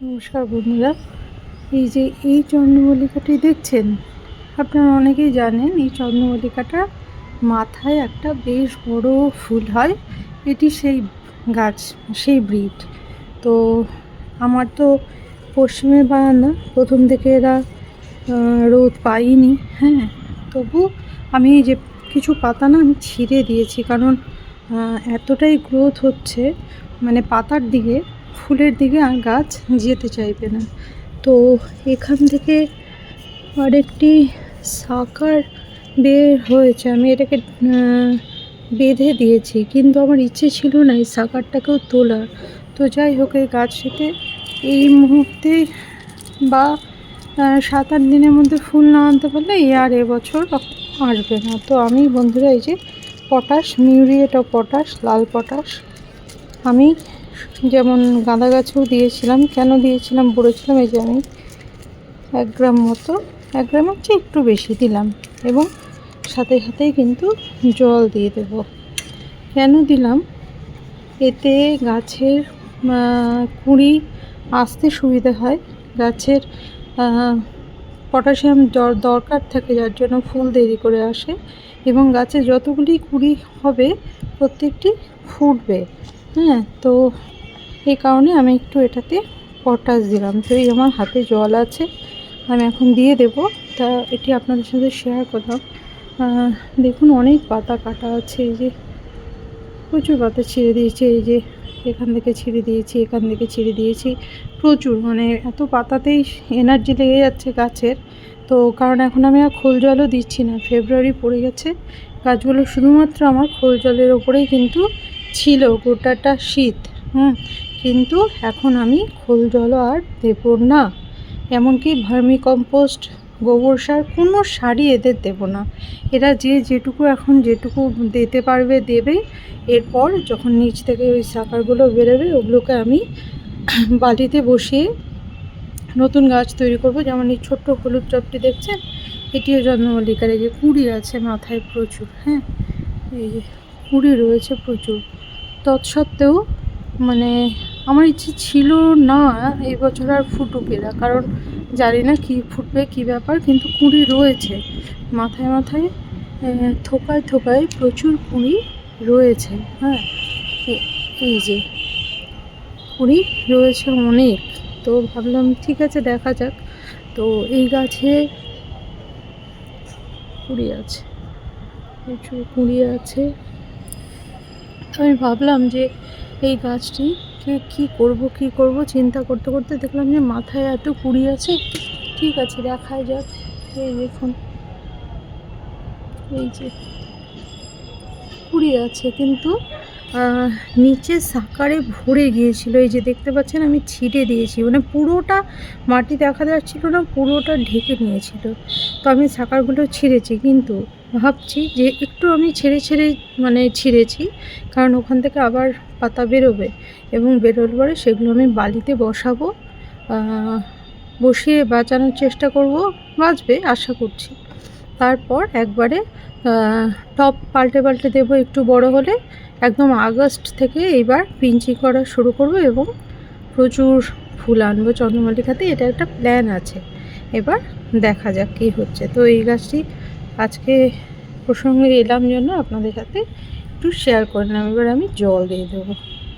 নমস্কার বন্ধুরা। এই যে এই চন্দ্রমল্লিকাটি দেখছেন, আপনারা অনেকেই জানেন এই চন্দ্রমল্লিকাটা মাথায় একটা বেশ বড় ফুল হয়। এটি সেই গাছ, সেই ব্রিড। তো আমার তো পশ্চিমের বারান্দা প্রথম থেকে এরা রোদ পাইনি হ্যাঁ। তবু আমি এই যে কিছু পাতা না আমি ছিঁড়ে দিয়েছি, কারণ এতটাই গ্রোথ হচ্ছে মানে পাতার দিকে ফুলের দিকে আর গাছ যেতে চাইবে না। তো এখান থেকে আরেকটি সাকার বের হয়েছে। আমি এটাকে বেঁধে দিয়েছি, কিন্তু আমার ইচ্ছে ছিল না এই সাকারটাকেও তোলার। তো যাই হোক, এই গাছটিতে এই মুহূর্তে বা সাত আট দিনের মধ্যে ফুল না আনতে পারলে এ আর এবছর আসবে না। তো আমি, বন্ধুরা, এই যে পটাশ, মিউরিয়েট পটাশ, লাল পটাশ, আমি যেমন গাঁদা গাছেও দিয়েছিলাম, কেন দিয়েছিলাম বলেছিলাম এই যে আমি এক গ্রাম মতো, এক গ্রামের চেয়ে একটু বেশি দিলাম এবং সাথে সাথেই কিন্তু জল দিয়ে দেব। কেন দিলাম? এতে গাছের কুঁড়ি আসতে সুবিধা হয়। গাছের পটাশিয়াম দরকার থাকে যার জন্য ফুল দেরি করে আসে এবং গাছে যতগুলি কুঁড়ি হবে প্রত্যেকটি ফুটবে। হ্যাঁ তো এই কারণে আমি একটু এটাতে পটাশ দিলাম। তো এই আমার হাতে জল আছে, আমি এখন দিয়ে দেব। তা এটি আপনাদের সাথে শেয়ার করলাম। দেখুন, অনেক পাতা কাটা আছে, এই যে প্রচুর পাতা ছিঁড়ে দিয়েছি, এই যে এখান থেকে ছিঁড়ে দিয়েছি, এখান থেকে ছিঁড়ে দিয়েছি। প্রচুর মানে এত পাতাতেই এনার্জি লেগে যাচ্ছে গাছের। তো কারণ এখন আমি আর খোল জলও দিচ্ছি না ফেব্রুয়ারি পড়ে গেছে। গাছগুলো শুধুমাত্র আমার খোল জলের ওপরেই কিন্তু ছিল গোটাটা শীত, হুম, কিন্তু এখন আমি খোল জলও আর দেব না। এমনকি ভার্মি কম্পোস্ট গোবর সার কোনো সারই এদের দেব না। এরা যে যেটুকু এখন যেটুকু দিতে পারবে দেবে। এরপর যখন নিচ থেকে ওই সাকারগুলো বেরোবে, ওগুলোকে আমি বালিতে বসিয়ে নতুন গাছ তৈরি করব। যেমন এই ছোট্ট হলুদ টবটি দেখছেন? এটিও জন্মমল্লিকার এই যে কুড়ি আছে মাথায় প্রচুর হ্যাঁ? এই যে কুড়ি রয়েছে প্রচুর। তৎসত্ত্বেও মানে আমার ইচ্ছে ছিল না এই বছর আর ফুটুক এরা, কারণ জানি না কী ফুটবে, কী ব্যাপার, কিন্তু কুঁড়ি রয়েছে। মাথায় মাথায় থোকায় থোকায় প্রচুর কুঁড়ি রয়েছে হ্যাঁ? এই যে, কুঁড়ি রয়েছে অনেক। তো ভাবলাম ঠিক আছে, দেখা যাক। তো এই গাছে কুঁড়ি আছে, প্রচুর কুঁড়ি আছে। তো আমি ভাবলাম যে এই গাছটি কে কী করব কী করব, চিন্তা করতে করতে দেখলাম যে মাথায় এত কুড়ি আছে। ঠিক আছে, দেখাই যাক। এই দেখুন। এই যে কুড়ি আছে, কিন্তু নিচে সাকারে ভরে গিয়েছিল। এই যে দেখতে পাচ্ছেন, আমি ছিটে দিয়েছি। মানে পুরোটা মাটি দেখা যাচ্ছিল না, পুরোটা ঢেকে নিয়েছিল। তো আমি সাকারগুলো ছিঁড়েছি, কিন্তু ভাবছি যে একটু আমি ছেড়ে ছেড়ে মানে ছিঁড়েছি, কারণ ওখান থেকে আবার পাতা বেরোবে এবং বেরোর পরে সেগুলো আমি বালিতে বসাবো বসিয়ে বাঁচানোর চেষ্টা করব, বাঁচবে আশা করছি। তারপর একবারে টপ পাল্টে পাল্টে দেবো একটু বড় হলে, একদম আগস্ট থেকে এইবার পিঞ্চি করা শুরু করব এবং প্রচুর ফুল আনব চন্দ্রমল্লিকাতে, এটা একটা প্ল্যান আছে। এবার দেখা যাক কী হচ্ছে। তো এই গাছটি আজকে প্রসঙ্গে এলাম জন্য আপনাদের সাথে একটু শেয়ার করলাম এবার আমি জল দিয়ে দেবো।